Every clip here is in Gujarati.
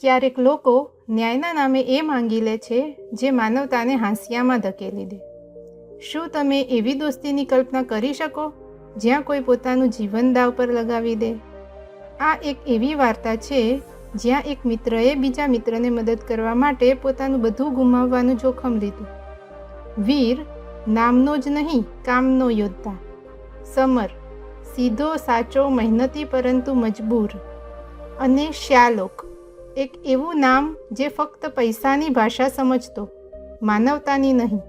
ક્યારેક લોકો ન્યાયના નામે એ માંગી લે છે જે માનવતાને હાંસિયામાં ધકેલી દે. શું તમે એવી દોસ્તીની કલ્પના કરી શકો જ્યાં કોઈ પોતાનું જીવન દાવ પર લગાવી દે? આ એક એવી વાર્તા છે જ્યાં એક મિત્રએ બીજા મિત્રને મદદ કરવા માટે પોતાનું બધું ગુમાવવાનું જોખમ લીધું. વીર નામનો જ નહીં, કામનો યોદ્ધા. સમર સીધો સાચો મહેનતી પરંતુ મજબૂર અને શ્યાલોક. એક એવું નામ જે ફક્ત પૈસાની ભાષા સમજતો, માનવતાની નહીં.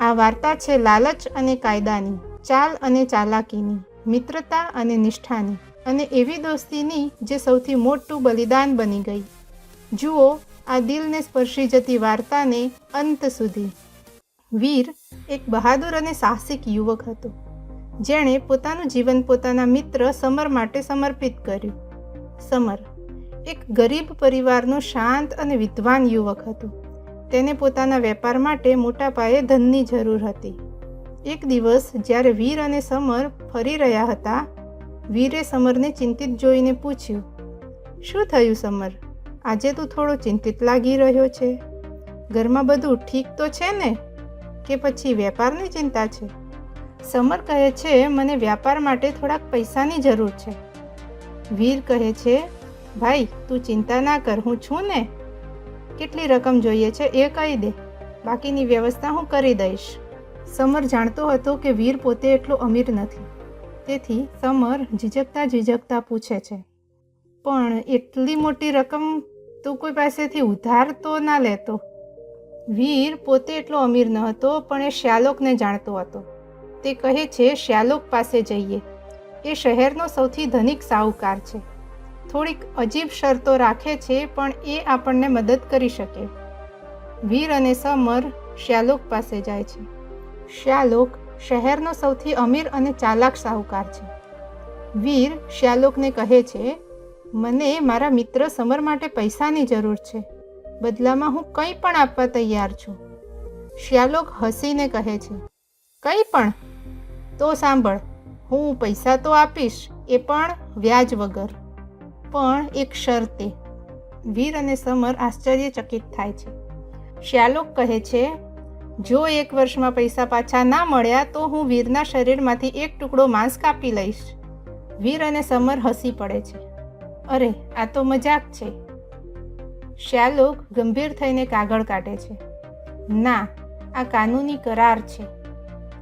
આ વાર્તા છે લાલચ અને કાયદાની, ચાલ અને ચાલાકીની, મિત્રતા અને નિષ્ઠાની અને એવી દોસ્તીની જે સૌથી મોટું બલિદાન બની ગઈ. જુઓ, આ દિલને સ્પર્શી જતી વાર્તાને અંત સુધી. વીર એક બહાદુર અને સાહસિક યુવક હતો, જેણે પોતાનું જીવન પોતાના મિત્ર સમર માટે સમર્પિત કર્યું. સમર એક ગરીબ પરિવારનો શાંત અને વિદ્વાન યુવક હતો. તેને પોતાના વેપાર માટે મોટા પાયે ધનની જરૂર હતી. એક દિવસ જ્યારે વીર અને સમર ફરી રહ્યા હતા, વીરે સમરને ચિંતિત જોઈને પૂછ્યું, શું થયું સમર? આજે તું થોડો ચિંતિત લાગી રહ્યો છે. ઘરમાં બધું ઠીક તો છે ને? કે પછી વેપારની ચિંતા છે? સમર કહે છે, મને વ્યાપાર માટે થોડાક પૈસાની જરૂર છે. વીર કહે છે ભાઈ, તું ચિંતા ના કર, હું છું ને? કેટલી રકમ જોઈએ છે એ કહી દે. બાકીની વ્યવસ્થા હું કરી દઈશ. સમર જાણતો હતો કે વીર પોતે એટલો અમીર નથી. તેથી સમર ઝીઝકતા ઝીઝકતા પૂછે છે, પણ એટલી મોટી રકમ તું કોઈ પાસેથી ઉધાર તો ના લેતો? વીર પોતે એટલો અમીર ન હતો, પણ એ શ્યાલોકને જાણતો હતો. તે કહે છે, શ્યાલોક પાસે જઈએ. એ શહેરનો સૌથી ધનિક સાહુકાર છે. થોડીક અજીબ શરતો રાખે છે, પણ એ આપણને મદદ કરી શકે. વીર અને સમર શ્યાલોક પાસે જાય છે. શ્યાલોક શહેરનો સૌથી અમીર અને ચાલાક સાહુકાર છે. વીર શ્યાલોકને કહે છે, મને મારા મિત્ર સમર માટે પૈસાની જરૂર છે. બદલામાં હું કંઈ પણ આપવા તૈયાર છું. શ્યાલોક હસીને કહે છે, કંઈ પણ? તો સાંભળ, હું પૈસા તો આપીશ, એ પણ વ્યાજ વગર. પણ એક શરતે. વીર અને સમર આશ્ચર્યચકિત થાય છે. શ્યાલોક કહે છે, જો એક વર્ષમાં પૈસા પાછા ના મળ્યા તો હું વીરના શરીરમાંથી એક ટુકડો માંસ કાપી લઈશ. વીર અને સમર હસી પડે છે. અરે, આ તો મજાક છે. શ્યાલોક ગંભીર થઈને કાગળ કાઢે છે. ના, આ કાનૂની કરાર છે.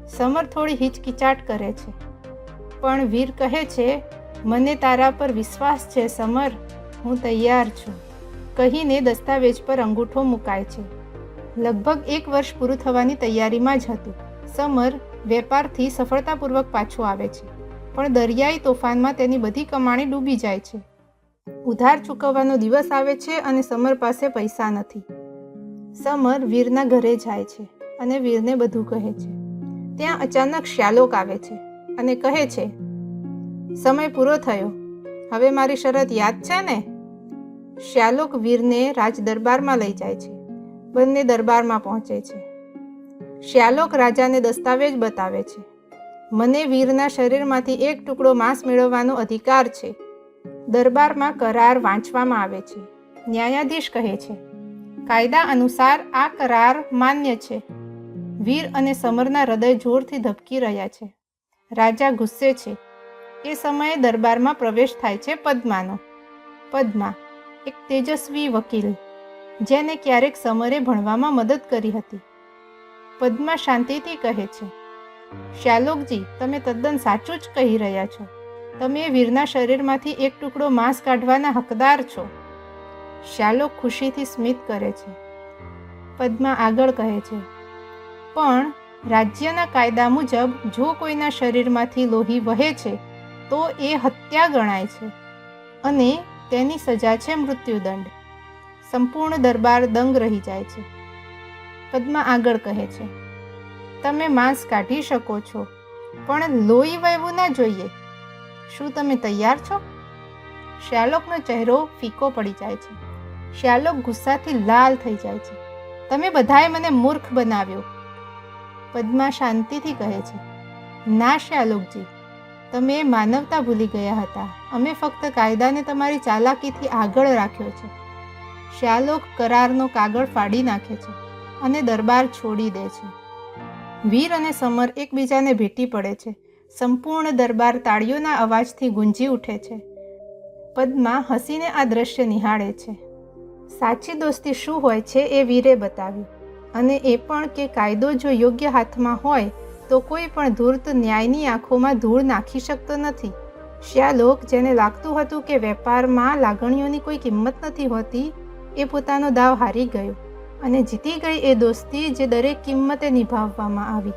સમર થોડી હિચકિચાટ કરે છે. પણ વીર કહે છે મને તારા પર વિશ્વાસ છે, સમર. હું તૈયાર છું. કહીને દસ્તાવેજ પર અંગૂઠો મુકાય છે. લગભગ એક વર્ષ પૂરું થવાની તૈયારીમાં જ હતું. સમર વેપારથી સફળતાપૂર્વક પાછો આવે છે. પણ દરિયાઈ તોફાનમાં તેની બધી કમાણી ડૂબી જાય છે. ઉધાર ચૂકવવાનો દિવસ આવે છે અને સમર પાસે પૈસા નથી. સમર વીરના ઘરે જાય છે અને વીરને બધું કહે છે. ત્યાં અચાનક શ્યાલોક આવે છે અને કહે છે સમય પૂરો થયો. હવે મારી શરત યાદ છે ને? શ્યાલોક વીરને રાજ દરબારમાં લઈ જાય છે. બંને દરબારમાં પહોંચે છે. શ્યાલોક રાજાને દસ્તાવેજ બતાવે છે. મને વીરના શરીરમાંથી એક ટુકડો માંસ મેળવવાનો અધિકાર છે. દરબારમાં કરાર વાંચવામાં આવે છે. ન્યાયાધીશ કહે છે, કાયદા અનુસાર આ કરાર માન્ય છે. વીર અને સમરના હૃદય જોરથી ધબકી રહ્યા છે. રાજા ગુસ્સે છે. એ સમયે દરબારમાં પ્રવેશ થાય છે પદ્માનો. પદ્મા, એક તેજસ્વી વકીલ, જેને ક્યારેક સમરે ભણવામાં મદદ કરી હતી. પદ્મા શાંતિથી કહે છે શ્યાલોકજી તમે તદ્દન સાચું જ કહી રહ્યા છો. તમે વીરના શરીરમાંથી એક ટુકડો માંસ કાઢવાના હકદાર છો. શ્યાલોક ખુશીથી સ્મિત કરે છે. પદ્મા આગળ કહે છે, પણ રાજ્યના કાયદા મુજબ જો કોઈના શરીરમાંથી લોહી વહે છે તો એ હત્યા ગણાય છે અને તેની સજા છે મૃત્યુદંડ. સંપૂર્ણ દરબાર દંગ રહી જાય છે. પદ્મા આગળ કહે છે, તમે માંસ કાઢી શકો છો, પણ લોહી વહેવું ના જોઈએ. શું તમે તૈયાર છો? શ્યાલોકનો ચહેરો ફીકો પડી જાય છે. શ્યાલોક ગુસ્સાથી લાલ થઈ જાય છે. તમે બધાએ મને મૂર્ખ બનાવ્યો. પદ્મા શાંતિથી કહે છે, ના, શ્યાલોકજી તમે માનવતા ભૂલી ગયા હતા. અમે ફક્ત કાયદાને તમારી ચાલાકીથી આગળ રાખ્યો છે. શ્યાલોક કરારનો કાગળ ફાડી નાખે છે અને દરબાર છોડી દે છે. વીર અને સમર એકબીજાને ભેટી પડે છે. સંપૂર્ણ દરબાર તાળીઓના અવાજથી ગુંજી ઉઠે છે. પદ્મા હસીને આ દ્રશ્ય નિહાળે છે. સાચી દોસ્તી શું હોય છે એ વીરે બતાવ્યું અને એ પણ કે કાયદો જો યોગ્ય હાથમાં હોય તો કોઈ પણ ધૂર્ત ન્યાયની આંખોમાં ધૂળ નાખી શકતો નથી. શ્યાલોક જેને લાગતું હતું કે વેપારમાં લાગણીઓની કોઈ કિંમત નથી હોતી, એ પોતાનો દાવ હારી ગયો અને જીતી ગઈ એ દોસ્તી જે દરેક કિંમતે નિભાવવામાં આવી.